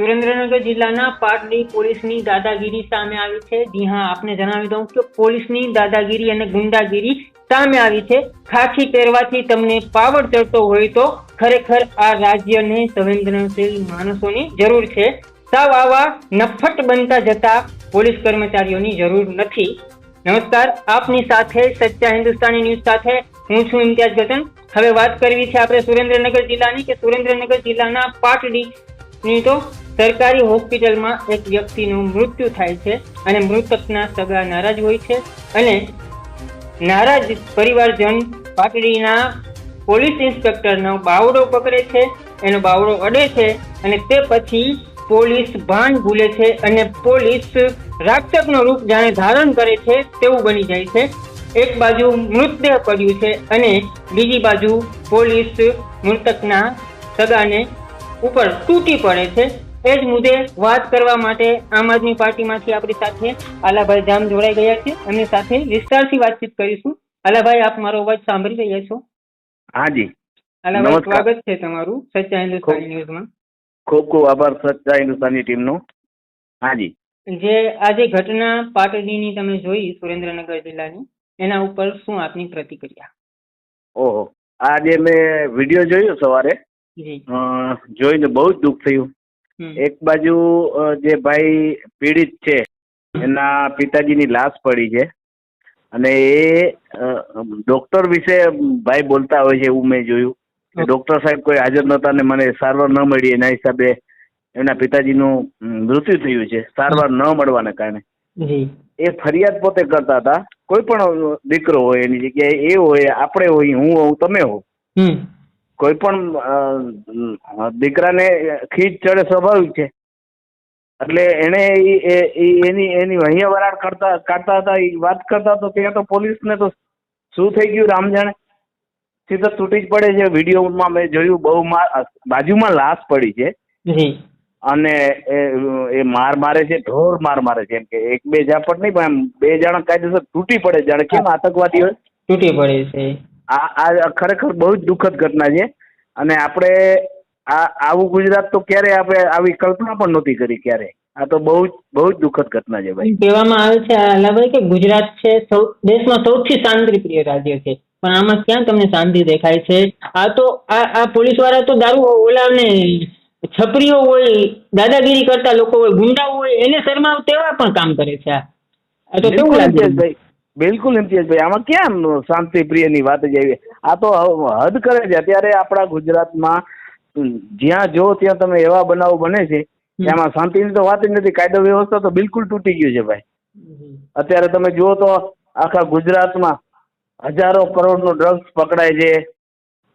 સુરેન્દ્રનગર જિલ્લાના પાટડી પોલીસની દાદાગીરી સામે આવી છે. જી હા, આપને જણાવી દઉં કે પોલીસની દાદાગીરી અને ગુંડાગીરી સામે આવી છે. ખાખી પહેરવાથી તમને પાવર ચડતો હોય તો ખરેખર આ રાજ્યને સંવેદનશીલ માણસોની જરૂર છે. સાવ આવા નફટ બનતા જતા પોલીસ કર્મચારીઓની જરૂર નથી. નમસ્કાર, આપની સાથે સચ્ચા હિન્દુસ્તાની ન્યૂઝ સાથે હું છું ઇમ્તિયાઝ ગગન. હવે વાત કરવી છે આપણે સુરેન્દ્રનગર જિલ્લાની કે સુરેન્દ્રનગર જિલ્લાના પાટડીની તો સરકારી હોસ્પિટલમાં એક વ્યક્તિનું મૃત્યુ થાય છે અને મૃતકના સગા નારાજ હોય છે અને નારાજ પરિવારજન પાટડીના પોલીસ ઇન્સ્પેક્ટરનો બાવડો પકડે છે, એનો બાવડો અડે છે અને તે પછી પોલીસ ભાન ભૂલે છે અને પોલીસ રાક્ષકનો રૂપ જાણે ધારણ કરે છે તેવું બની જાય છે. એક બાજુ મૃતદેહ પડ્યું છે અને બીજી બાજુ પોલીસ મૃતકના સગાને ઉપર તૂટી પડે છે. એ જ મુદ્દે વાત કરવા માટે આમ આદમી પાર્ટીમાંથી આપણી સાથે આલાભાઈ જામ જોડાઈ ગયા છે. એમની સાથે વિસ્તારથી વાતચીત કરીશું. આલાભાઈ આપ મારો અવાજ સાંભળી રહ્યા છો? હાજી આલાભાઈ સ્વાગત છે તમારું સચ્ચા હિન્દુસ્તાની ન્યૂઝમાં. ખૂબ ખૂબ આભાર સચ્ચા હિન્દુસ્તાની ટીમનો. હાજી જે. આજે ઘટના પાટડીની તમે જોઈ સુરેન્દ્રનગર જિલ્લાની એના ઉપર શું આપની પ્રતિક્રિયા? ઓહો. આજે મેં વીડિયો જોયો સવારે. જોઈને બહુ જ દુઃખ થયું. એક બાજુ જે ભાઈ પીડિત છે એના પિતાજીની લાશ પડી છે. અને એ ડોક્ટર વિશે ભાઈ બોલતા હોય છે એવું મેં જોયું. ડોક્ટર સાહેબ કોઈ હાજર નહોતા ને મને સારવાર ન મળી એના હિસાબે એમના પિતાજીનું મૃત્યુ થયું છે. સારવાર ન મળવાને કારણે. એ ફરિયાદ પોતે કરતા હતા. કોઈ પણ દીકરો હોય એની જગ્યાએ એ હોય આપણે હોય હું હોઉં તમે હો કોઈ પણ દીકરાને ખીજ ચડે સ્વાભાવિક છે. એટલે એને એ- એની એની વહીયા વરાળ કરતા કાઢતા હતા એ વાત કરતા તો ત્યાં તો પોલીસને તો શું થઈ ગયું રામ જાણે? સીધો તૂટી જ પડે છે. વિડીયોમાં મેં જોયું બહુ માર બાજુમાં લાશ પડી છે. અને એ એ માર મારે છે ઢોર માર મારે છે. એમ કે એક બે ઝાપટ નહીં પણ બે જણા કાયદેસર તૂટી પડે. જાણે કેમ આતંકવાદી હોય? તૂટી પડે છે. આ આ ખરેખર બહુ જ દુઃખદ ઘટના છે. અને આપણે આ આવું ગુજરાત તો ક્યારે આપણે આવી કલ્પના પણ નહોતી કરી ક્યારે. આ તો બહુ જ બહુ જ દુઃખદ ઘટના છે ભાઈ. કહેવામાં આવે છે કે ગુજરાત છે સૌ દેશમાં સૌથી શાંતિપ્રિય રાજ્ય છે. પણ આમાં ક્યાં તમને શાંતિ દેખાય છે? આ તો આ આ પોલીસવાળા તો દારૂ ઓલાને છપરીઓ હોય દાદાગીરી કરતા લોકો હોય ગુંડાઓ હોય એને શરમાવ તેવા પણ કામ કરે છે આ. તો કેવું લાગે ઇમ્તિયાઝભાઈ બિલકુલ ઇમ્તિયાઝભાઈ આમાં ક્યાં શાંતિ પ્રિયની વાત જ આવી? આ તો હદ કરે છે. અત્યારે આપણા ગુજરાતમાં જ્યાં જો ત્યાં તમે એવા બનાવો બને છે એમાં શાંતિની તો વાત જ નથી. કાયદો વ્યવસ્થા તો બિલકુલ તૂટી ગયું છે ભાઈ. અત્યારે તમે જુઓ તો આખા ગુજરાતમાં હજારો કરોડનો ડ્રગ્સ પકડાય છે.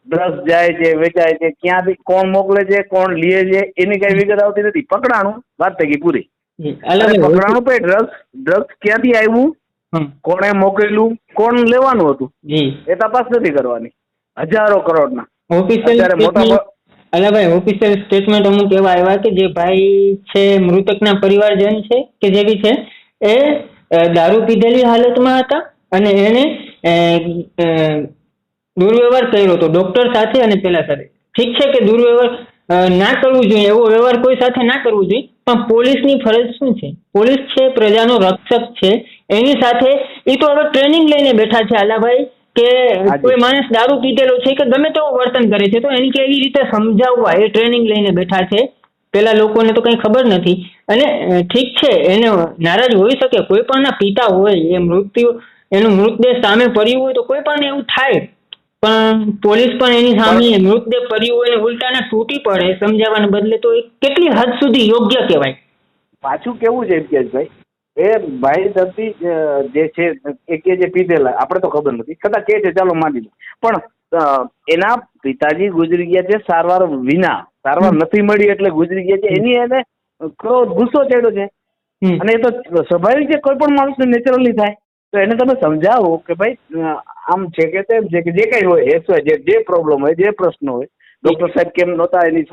ડ્રગ્સ જાય છે વેચાય છે. ક્યાંથી કોણ મોકલે છે કોણ લે છે એની કઈ વિગત આવતી નથી. પકડાણું વાત થઈ ગઈ પૂરી. પકડાણું પછી ડ્રગ્સ ડ્રગ્સ ક્યાંથી આવ્યું? કોણે મોકલેલું કોણ લેવાનું હતું? એ તપાસ નથી કરવાની. હજારો કરોડના. અત્યારે મોટા સ્ટેટમેન્ટ અલાભાઈ સ્ટેટમેન્ટ અમુક એવા આવ્યા કે જે ભાઈ છે મૃતકના પરિવારજન છે કે જે બી છે એ દારૂ પીધેલી હાલતમાં હતા અને એને દુર્વ્યવહાર કર્યો હતો ડોક્ટર સાથે અને પેલા સાથે. ઠીક છે કે દુર્વ્યવહાર ના કરવું જોઈએ એવો વ્યવહાર કોઈ સાથે ના કરવું જોઈએ પણ પોલીસની ફરજ શું છે? પોલીસ છે પ્રજાનો રક્ષક છે એની સાથે એ તો હવે ટ્રેનિંગ લઈને બેઠા છે આલાભાઈ કે કોઈ માણસ દારૂ પીધેલો છે કે ગમે તેવું વર્તન કરે છે તો એની કેવી રીતે સમજાવવા એ ટ્રેનિંગ લઈને બેઠા છે. પેલા લોકોને તો કંઈ ખબર નથી. અને ઠીક છે એને નારાજ હોઈ શકે કોઈ પણ પિતા હોય એ મૃત્યુ એનું મૃતદેહ સામે પડ્યું હોય તો કોઈ પણ એવું થાય. પણ પોલીસ પણ એની સામે મૃતદેહ પડ્યું હોય ને ઉલટાના તૂટી પડે સમજાવવાને બદલે તો એ કેટલી હદ સુધી યોગ્ય કહેવાય. પાછું કેવું છે ઇમ્તિયાઝભાઈ એ ભાઈ દર્દી જે છે એ કે જે પીધેલા આપણે તો ખબર નથી. કદાચ કે છે ચાલો માની લો. પણ એના પિતાજી ગુજરી ગયા છે સારવાર વિના. સારવાર નથી મળી એટલે ગુજરી ગયા છે. એની એને ક્રોધ ગુસ્સો ચડ્યો છે? અને એ તો સ્વાભાવિક છે કોઈ પણ માણસને નેચરલી થાય. તો એને તમે સમજાવો કે ભાઈ આમ છે કે તેમ છે કે જે કંઈ હોય એસ જે જે પ્રોબ્લેમ હોય જે પ્રશ્ન હોય ડૉક્ટર સાહેબ કેમ નહોતા એની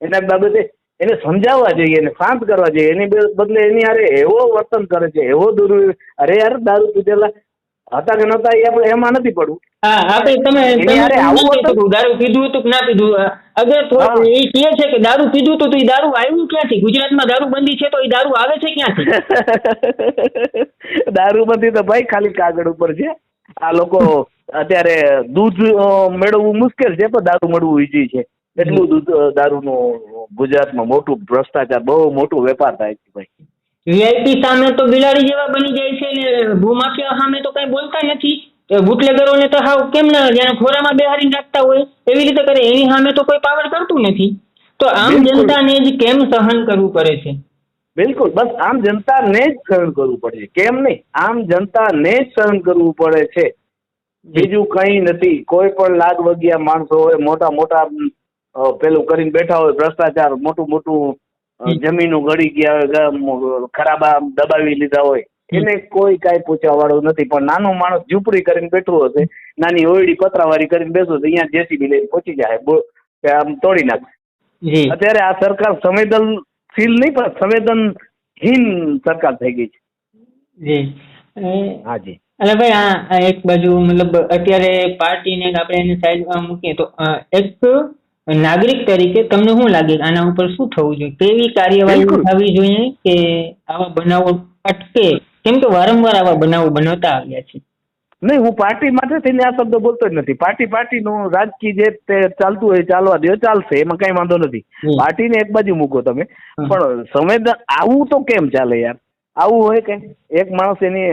એના બાબતે એને સમજાવવા જોઈએ એને શાંત કરવા જોઈએ. એની બદલે એની હારે એવો વર્તન કરે છે એવો દુર અરે યાર દારૂ પીધેલા હતા કે નતા એ આપણે એમાં નથી પડવું. હા આપણે તમે એની તમે હારે એમ આવું હતું? દારૂ પીધું હતું કે ના પીધું? અગર તો એ કહે છે કે દારૂ પીધું તો એ દારૂ આવ્યું ક્યાંથી? ગુજરાતમાં દારૂ બંધી છે તો એ દારૂ આવે છે ક્યાંથી? દારૂબંધી તો ભાઈ ખાલી કાગળ ઉપર છે. આ લોકો અત્યારે દૂધ મેળવવું મુશ્કેલ છે પણ દારૂ મળવું ઈજી છે. એટલું દૂધ દારૂનું ગુજરાતમાં મોટું ભ્રષ્ટાચાર બહુ મોટું વેપાર થાય છે ભાઈ. વીઆઈપી સામે તો બિલાડી જેવા બની જાય છે ને ભૂમાફિયા સામે તો કઈ બોલતા નથી. બુટલેગરોને તો હાવ કેમ ના જાણે ખોરામાં બેહારી રાખતા હોય એવી રીતે કરે એની સામે તો કોઈ પાવર કરતું નથી. તો આમ. જનતાને જ કેમ સહન કરવું પડે છે? બિલકુલ. બસ આમ જનતાને જ સહન કરવું પડે છે. કેમ નહીં? આમ જનતાને જ સહન કરવું પડે છે. બીજું કંઈ નથી. કોઈ પણ લાગ વગિયા માણસો હોય મોટા મોટા પેલું કરીને બેઠા હોય ભ્રષ્ટાચાર મોટું મોટું જમીનો ગળી ગયા હોય ખરાબા દબાવી લીધા હોય. એને કોઈ કાંઈ પૂછવા વાળું નથી પણ નાનો માણસ ઝૂંપડી કરીને બેઠું હશે નાની ઓયડી પતરાવાળી કરીને બેસો તો અહીંયા જેસીબી લઈને પહોંચી જાય. આમ તોડી નાખે. અત્યારે આ સરકાર સંવેદનશીલ નહીં પણ સંવેદનહીન સરકાર થઈ ગઈ છે. જી. હાજી અને ભાઈ આ એક બાજુ મતલબ અત્યારે પાર્ટીને આપણે એને સાઈડમાં મૂકીએ તો એક નાગરિક તરીકે તમને શું લાગે આના ઉપર શું થવું જોઈએ? કેવી કાર્યવાહી થવી જોઈએ કે આવા બનાવો અટકે? કેમ કે વારંવાર આવા બનાવો બનાવતા આવ્યા છે. નહીં હું પાર્ટી માટે થઈને આ શબ્દ બોલતો જ નથી. પાર્ટી પાર્ટીનું રાજકીય જે ચાલતું હોય ચાલવા દો ચાલશે એમાં કઈ વાંધો નથી. પાર્ટીને એક બાજુ મૂકો તમે. પણ સંવેદન આવું તો કેમ ચાલે યાર? આવું હોય કે એક માણસ એની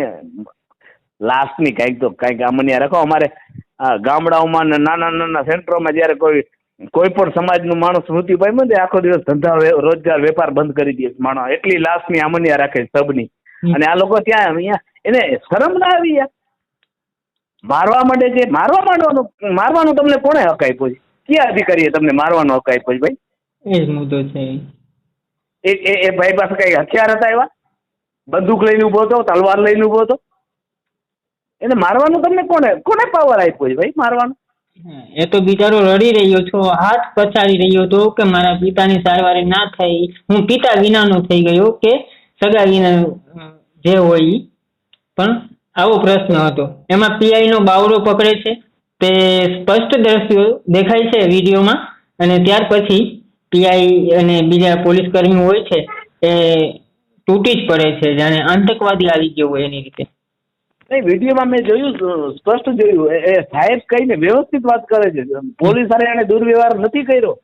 લાસ્ટની કંઈક તો કાંઈક અમને રાખો. અમારે આ ગામડાઓમાં ને નાના નાના સેન્ટરોમાં જ્યારે કોઈ કોઈ પણ સમાજનું માણસ મૃત્યુ પામ્યું ને આખો દિવસ ધંધા રોજગાર વેપાર બંધ કરી દે માણસ. એટલી લાશની આમન્યા રાખે સબની. અને આ લોકો ત્યાં અહીંયા એને શરમ ના આવી યાર. મારવા માંડે છે મારવા માંડવાનું મારવાનું તમને કોણે હક આપ્યો છે? ક્યાં અધિકારીએ તમને મારવાનો હક આપ્યો છે ભાઈ? એ જ મુદ્દો છે. એ એ ભાઈ પાસે કઈ હથિયાર હતા એવા? બંદૂક લઈને ઊભો હતો તલવાર લઈને ઊભો હતો? એને મારવાનું તમને કોને કોને પાવર આપ્યો છે ભાઈ મારવાનું? એ તો બિચારો રડી રહ્યો છો, હાથ પછાડી રહ્યો હતો કે મારા પિતાની સારવાર ના થઈ. હું પિતા વિનાનો થઈ ગયો કે સગા વિના જે હોય. પણ આવો પ્રશ્ન હતો. એમાં પીઆઈ નો બાવડો પકડે છે. તે સ્પષ્ટ દ્રશ્યો દેખાય છે વિડીયોમાં. અને ત્યાર પછી પીઆઈ અને બીજા પોલીસ કર્મીઓ હોય છે, એ તૂટી જ પડે છે. જાણે આતંકવાદી આવી ગયો હોય એની રીતે. નહીં વિડીયોમાં મેં જોયું સ્પષ્ટ જોયું. એ- સાહેબ કહીને વ્યવસ્થિત વાત કરે છે. પોલીસ એને દુર્વ્યવહાર નથી કર્યો.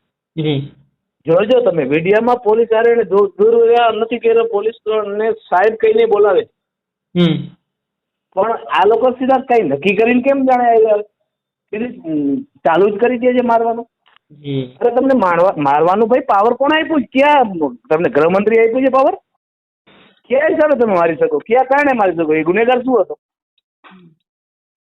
જોજો તમે વિડીયોમાં પોલીસ હારે એને દુર- દુર્વ્યવહાર નથી કર્યો પોલીસ ને સાહેબ કહીને બોલાવે હમ. પણ આ લોકો સીધા કઈ નક્કી કરીને કેમ જાણે આવ્યા? ચાલુ જ કરી દે છે મારવાનું. અરે તમને મારવા મારવાનું ભાઈ પાવર કોણ આપ્યું? ક્યાં તમને ગૃહમંત્રી આપ્યું છે પાવર ક્યાં હિસાબે તમે મારી શકો? ક્યાં કારણે મારી શકો? એ ગુનેગાર શું હતો?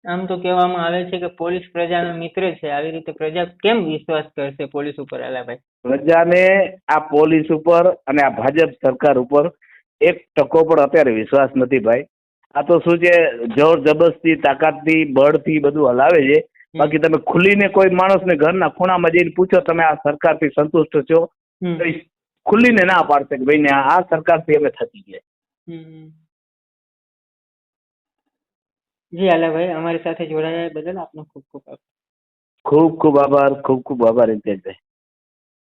આમ તો કહેવામાં આવે છે કે પોલીસ પ્રજાનો મિત્ર છે. આવી રીતે પ્રજા કેમ વિશ્વાસ કરશે પોલીસ ઉપર આલાભાઈ? પ્રજાને આ પોલીસ ઉપર અને આ ભાજપ સરકાર ઉપર એક ટકો પણ અત્યારે વિશ્વાસ નથી ભાઈ. આ તો શું છે જોર જબરસ્તી તાકાતથી બળથી બધું હલાવે છે. બાકી તમે ખુલીને કોઈ માણસને ઘરના ખૂણામાં જઈને પૂછો તમે આ સરકારથી સંતુષ્ટ છો ખુલ્લીને ના પાડશે કે ભાઈ ને આ સરકારથી અમે થતી ગયા. જી અલાભાઈ અમારી સાથે જોડાયા બદલ આપનો ખૂબ ખૂબ આભાર. ખૂબ ખૂબ આભાર, ખૂબ ખૂબ આભાર ઇમ્તિયાઝભાઈ